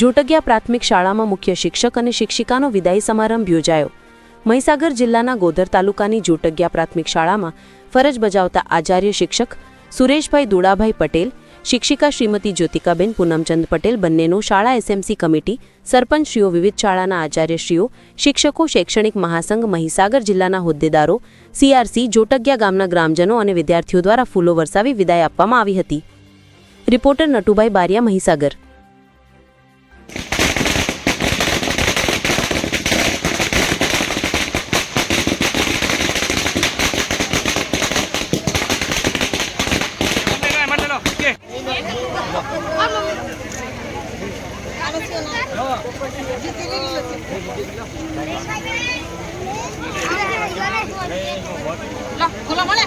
જોટગિયા પ્રાથમિક શાળામાં મુખ્ય શિક્ષક અને શિક્ષિકાનો વિદાય સમારંભ યોજાયો. મહીસાગર જિલ્લાના ગોધર તાલુકાની જોટગિયા પ્રાથમિક શાળામાં ફરજ બજાવતા આચાર્ય શિક્ષક સુરેશભાઈ દુડાભાઈ પટેલ, શિક્ષિકા શ્રીમતી જ્યોતિકાબેન પૂનમચંદ પટેલ બંનેનું શાળા એસએમસી કમિટી, સરપંચશ્રીઓ, વિવિધ શાળાના આચાર્યશ્રીઓ, શિક્ષકો, શૈક્ષણિક મહાસંઘ, મહીસાગર જિલ્લાના હોદ્દેદારો, સીઆરસી, જોટગિયા ગામના ગ્રામજનો અને વિદ્યાર્થીઓ દ્વારા ફૂલો વરસાવી વિદાય આપવામાં આવી હતી. રિપોર્ટર નટુભાઈ બારિયા, મહીસાગર. લો મળે